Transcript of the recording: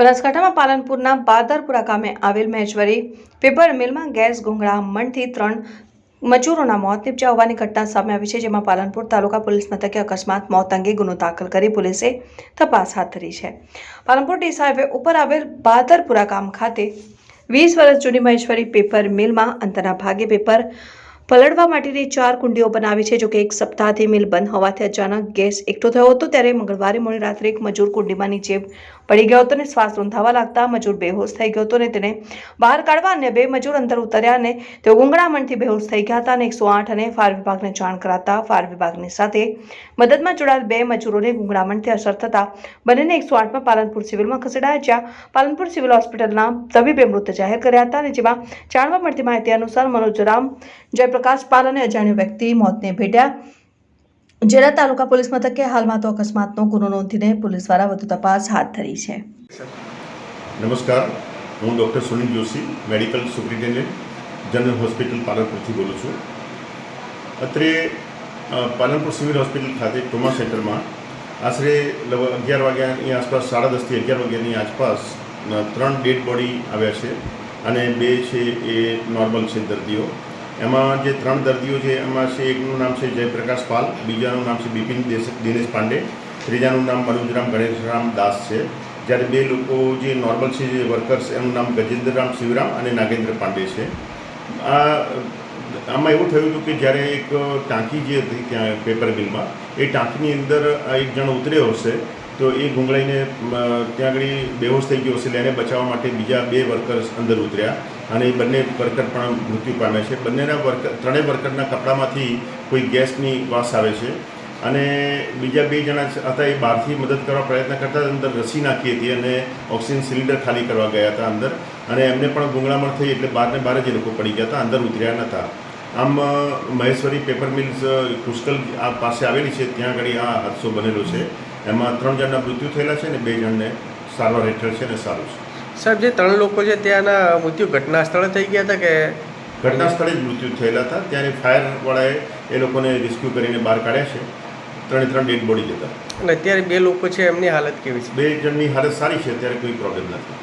બનાસકાંઠામાં પાલનપુરના બાદરપુરા ગામે આવેલ મહેશ્વરી પેપર મિલમાં ગેસ ગુંગળામણથી ત્રણ મજૂરોના મોત નીપજ્યા હોવાની ઘટના સામે આવી છે, જેમાં પાલનપુર તાલુકા પોલીસ મથકે અકસ્માત મોત અંગે ગુનો દાખલ કરી પોલીસે તપાસ હાથ ધરી છે. પાલનપુર ડીસા હાઈવે ઉપર આવેલ બાદરપુરા ગામ ખાતે વીસ વર્ષ જૂની મહેશ્વરી પેપર મિલમાં અંતરના ભાગે પેપર પલળવા માટેની ચાર કુંડીઓ બનાવી છે, જોકે એક સપ્તાહથી મિલ બંધ હોવાથી અચાનક ગેસ એકઠો થયો હતો, ત્યારે મંગળવારે મોડી રાત્રે એક મજૂર કુંડીમાં નીચે પડી ગયો હતો અને શ્વાસ રૂંધાવા લાગતા મજૂર બેહોશ થઈ ગયો હતો અને તેને બહાર કાઢવા અને બે મજૂર અંદર ઉતર્યા અને તેઓ ગુંગળામણથી બેહોશ થઈ ગયા હતા અને એકસો આઠ અને ફાયર વિભાગને જાણ કરાતા ફાયર વિભાગની સાથે મદદમાં જોડાયેલ બે મજૂરોને ગુંગળામણથી અસર થતા બંનેને એકસો આઠમાં પાલનપુર સિવિલમાં ખસેડાયા, જ્યાં પાલનપુર સિવિલ હોસ્પિટલના તબીબે મૃત જાહેર કર્યા હતા અને જેમાં જાણવા મળતી માહિતી અનુસાર મનોજરામ જયપ્રકાશ પાલ અને અજાણ્યો વ્યક્તિ મોતને ભેટ્યા. જેના તાલુકા પોલીસ મથકે હાલમાં તો અકસ્માતનો ગુનો નોંધીને પોલીસ દ્વારા વધુ તપાસ હાથ ધરી છે. નમસ્કાર. હું doctor Sunil Joshi, medical superintendent, general hospital પાલનપુરથી બોલું છું. અત્રે પાલનપુર સિવિલ હોસ્પિટલ ખાતે ટ્રોમા સેન્ટરમાં આશરે અગિયાર વાગ્યાની આસપાસ, સાડા દસથી અગિયાર વાગ્યાની આસપાસ ત્રણ ડેડ બોડી આવ્યા છે અને બે છે એ નોર્મલ છે દર્દીઓ. એમાં જે ત્રણ દર્દીઓ છે, એમાં છે એકનું નામ છે જયપ્રકાશ પાલ, બીજાનું નામ છે બિપિન દિનેશ પાંડે, ત્રીજાનું નામ મનોજરામ ગણેશરામ દાસ છે. જ્યારે બે લોકો જે નોર્મલ છે, જે વર્કર્સ એનું નામ ગજેન્દ્રરામ શિવરામ અને નાગેન્દ્ર પાંડે છે. આ, આમાં એવું થયું હતું કે જ્યારે એક ટાંકી જે હતી ત્યાં, પેપર મિલમાં, એ ટાંકીની અંદર એક જણ ઉતર્યો હશે તો એ ગુંગળાઈને ત્યાં આગળ બેહોશ થઈ ગયો એટલે એને બચાવવા માટે બીજા બે વર્કર્સ અંદર ઉતર્યા. અને એ બંને વર્કર પણ મૃત્યુ પામ્યા છે. બંનેના વર્કર ત્રણેય વર્કરના કપડામાંથી કોઈ ગેસની વાસ આવે છે. અને બીજા બે જણા હતા, એ બહારથી મદદ કરવા પ્રયત્ન કરતા અંદર રસી નાખી હતી અને ઓક્સિજન સિલિન્ડર ખાલી કરવા ગયા હતા અંદર. અને એમને પણ ગુંગળામણ થઈ એટલે બહારને બહાર જ એ લોકો પડી ગયા હતા, અંદર ઉતર્યા નહોતા આમ મહેશ્વરી પેપર મિલ્સ પુષ્કલ આ પાસે આવેલી છે. ત્યાં આગળ આ હાદસો બનેલો છે. એમાં ત્રણ જણના મૃત્યુ થયેલા છે અને બે જણને સારવાર હેઠળ છે અને સારું છે. સાહેબ જે ત્રણ લોકો છે ત્યાંના મૃત્યુ ઘટના સ્થળે થઈ ગયા હતા કે? ઘટના સ્થળે જ મૃત્યુ થયેલા હતા. ત્યારે ફાયરવાળાએ એ લોકોને રેસ્ક્યુ કરીને બહાર કાઢ્યા છે. ત્રણે ત્રણ ડેડ બોડી જતા. અને અત્યારે બે લોકો છે એમની હાલત કેવી છે? બે જણની હાલત સારી છે અત્યારે કોઈ પ્રોબ્લેમ નથી.